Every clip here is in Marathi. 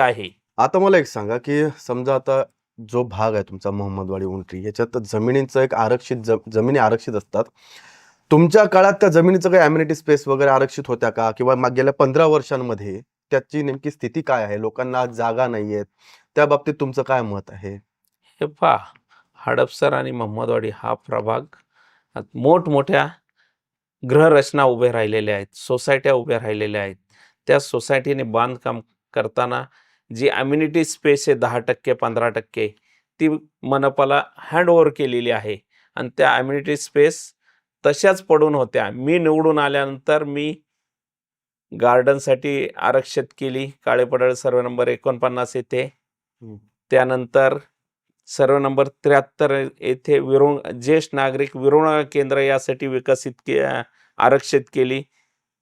आहे. आता मला एक सांगा की समजा आता जो भाग आहे तुमचा मोहम्मदवाडी उंटरी याच्यात जमिनीचं एक आरक्षित जमिनी आरक्षित असतात. तुमच्या काळात त्या जमिनीचं काही अम्युनिटी स्पेस वगैरे आरक्षित होत्या का? किंवा गेल्या पंधरा वर्षांमध्ये त्याची नेमकी स्थिती काय आहे? लोकांना आज जागा नाहीयेत. त्या बाबतीत तुमचं काय मत आहे? हे पहा हडपसर आणि मोहम्मदवाडी हा प्रभाग मोठमोठ्या गृहरचना उभे राहिलेल्या आहेत सोसायट्या उभ्या राहिलेल्या आहेत. त्या सोसायटीने बांधकाम करताना जी अम्युनिटी स्पेस आहे दहा टक्के पंधरा टक्के ती मनपाला हँडओव्हर केलेली आहे. आणि त्या अम्युनिटी स्पेस तशाच पडून होत्या. मी निवडून आल्यानंतर मी गार्डनसाठी आरक्षित केली. काळेपडळ सर्व नंबर एकोणपन्नास येथे. त्यानंतर सर्व नंबर त्र्याहत्तर येथे विरोण ज्येष्ठ नागरिक विरोणा केंद्र यासाठी विकसित के आरक्षित केली.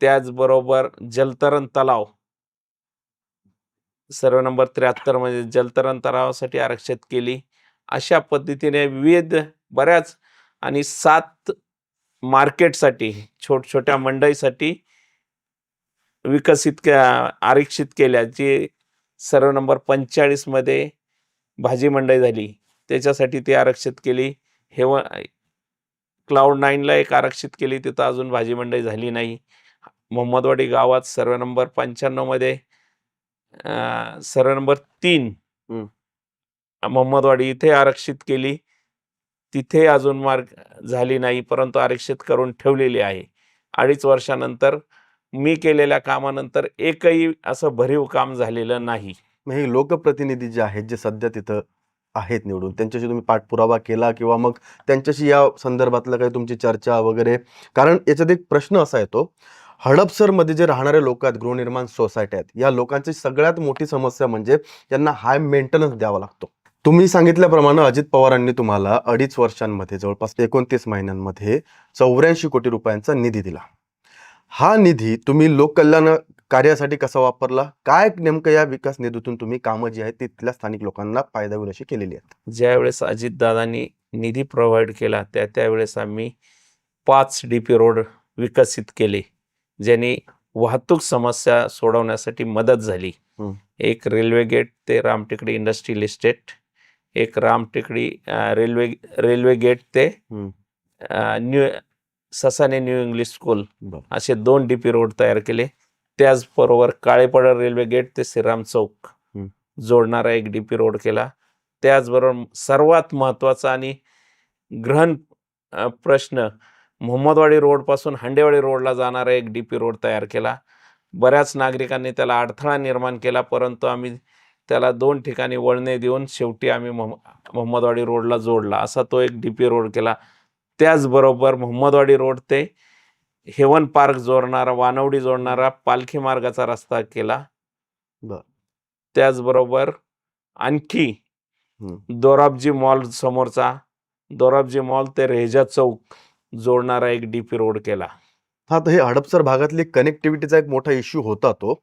त्याचबरोबर जलतरण तलाव. सर्व नंबर त्र्याहत्तर म्हणजे जलतरण तलावासाठी आरक्षित केली. अशा पद्धतीने विविध बऱ्याच आणि सात मार्केटसाठी छोट छोट्या मंडईसाठी विकसित के- आरक्षित केल्या जे सर्व नंबर पंचेचाळीसमध्ये भाजी मंडई झाली. त्याच्यासाठी ती आरक्षित केली. हेव क्लाउड नाईनला एक आरक्षित केली. तिथं अजून भाजी मंडई झाली नाही. मोहम्मदवाडी गावात सर्व नंबर पंच्याण्णवमध्ये अं, सर्व नंबर तीन. हम्म. मोहम्मदवाडी इथे आरक्षित केली. तिथे अजून मार्ग झाली नाही परंतु आरक्षित करून ठेवलेली आहे. अडीच वर्षानंतर मी केलेल्या कामानंतर एकही असं भरीव काम झालेलं नाही. हे लोकप्रतिनिधी जे आहेत जे सध्या तिथं आहेत निवडून त्यांच्याशी तुम्ही पाठपुरावा केला किंवा मग त्यांच्याशी या संदर्भातलं काही तुमची चर्चा वगैरे? कारण याच्यात एक प्रश्न असा येतो हडपसरमध्ये जे राहणारे लोक आहेत गृहनिर्माण सोसायट्या आहेत या लोकांची सगळ्यात मोठी समस्या म्हणजे त्यांना हाय मेंटेनन्स द्यावा लागतो. तुम्ही सांगितल्याप्रमाणे अजित पवारांनी तुम्हाला अडीच वर्षांमध्ये जवळपास एकोणतीस महिन्यांमध्ये चौऱ्याऐंशी कोटी रुपयांचा निधी दिला. हा निधी तुम्ही लोककल्याण कार्यासाठी कसा वापरला? काय नेमकं या विकास निधीतून तुम्ही कामं जी आहेत तिथल्या स्थानिक लोकांना फायदा होईल अशी केलेली आहेत? ज्यावेळेस अजितदादांनी निधी प्रोव्हाइड केला त्या त्यावेळेस आम्ही पाच डी पी रोड विकसित केले. ज्यांनी वाहतूक समस्या सोडवण्यासाठी मदत झाली. एक रेल्वे गेट ते रामटेकडी इंडस्ट्रियल इस्टेट एक रामटेकडी रेल्वे रेल्वे गेट ते new Sasane new English school. असे दोन डी पी रोड तयार केले त्याचबरोबर काळेपडळ रेल्वे गेट ते श्रीराम चौक. जोडणारा एक डी पी रोड केला त्याचबरोबर सर्वात महत्त्वाचा आणि ग्रहण प्रश्न मोहम्मदवाडी रोडपासून हांडेवाडी रोडला जाणारा एक डी पी रोड तयार केला बऱ्याच नागरिकांनी त्याला अडथळा निर्माण केला परंतु आम्ही त्याला दोन ठिकाणी वळणे देऊन शेवटी आम्ही मोह मोहम्मदवाडी रोडला जोडला असा तो एक डी पी रोड केला त्याचबरोबर मोहम्मदवाडी रोड ते हेवन पार्क जोडणारा वानवडी जोडणारा पालखी मार्गाचा रस्ता केला बर. त्याचबरोबर आणखी. दोराबजी मॉल समोरचा दोराबजी मॉल ते रेजा चौक जोडणारा एक डी पी रोड केला. हा तर हे हडपसर भागातली कनेक्टिव्हिटीचा एक मोठा इश्यू होता तो.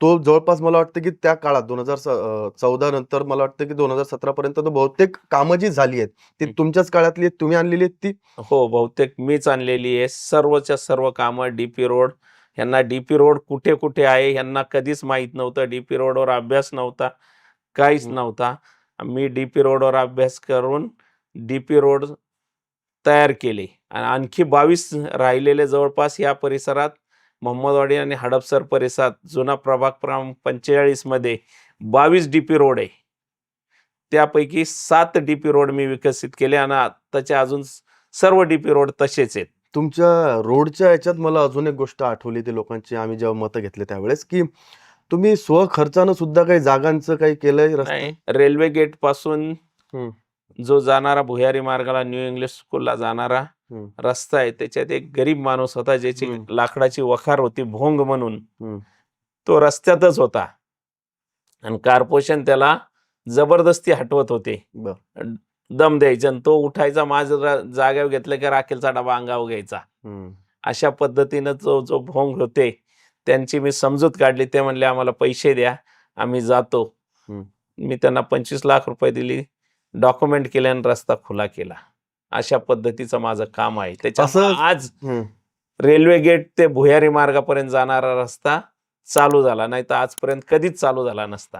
तो जवळपास मला वाटतं की त्या काळात दोन हजार चौदा नंतर मला वाटतं की दोन हजार सतरा पर्यंत तो बहुतेक कामं जी झाली आहेत ती. तुमच्याच काळातली आहेत, तुम्ही आणलेली आहेत ती? हो बहुतेक मीच आणलेली आहे. सर्वच्या सर्व कामं डी पी रोड यांना डी पी रोड कुठे कुठे आहे यांना कधीच माहीत नव्हतं. डी पी रोडवर अभ्यास नव्हता काहीच. नव्हता. मी डी पी रोडवर अभ्यास करून डी पी रोड तयार केले. आणि आणखी बावीस राहिलेले जवळपास या परिसरात मोहम्मदवाडी आणि हडपसर परिसरात जुना प्रभाग क्रमांक पंचेचाळीसमध्ये बावीस डी पी रोड आहे. त्यापैकी सात डी पी रोड मी विकसित केले आणि आत्ताचे अजून सर्व डी पी रोड तसेच आहेत. तुमच्या रोडच्या याच्यात मला अजून एक गोष्ट आठवली ती लोकांची आम्ही जेव्हा मतं घेतले त्यावेळेस की तुम्ही स्वखर्चानं सुद्धा काही जागांचं काही केलंय रेल्वे गेटपासून. जो जाणारा भुयारी मार्गाला न्यू इंग्लिश स्कूलला जाणारा. रस्ता आहे त्याच्यात एक गरीब माणूस होता ज्याची. लाकडाची वखार होती भोंग म्हणून. तो रस्त्यातच होता आणि कार्पोरेशन त्याला जबरदस्ती हटवत होते. दम द्यायचे आणि तो उठायचा माझ जाग्यावर घेतलं की राखेलचा डबा अंगावर घ्यायचा. अशा पद्धतीनं जो जो भोंग होते त्यांची मी समजूत काढली ते म्हणले आम्हाला पैसे द्या आम्ही जातो. मी त्यांना पंचवीस लाख रुपये दिली डॉक्युमेंट केले आणि रस्ता खुला केला. अशा पद्धतीचं माझं काम आहे. त्याच्या असं- आज. रेल्वे गेट ते भुयारी मार्गापर्यंत जाणारा रस्ता चालू झाला. नाही तर आजपर्यंत कधीच चालू झाला नसता.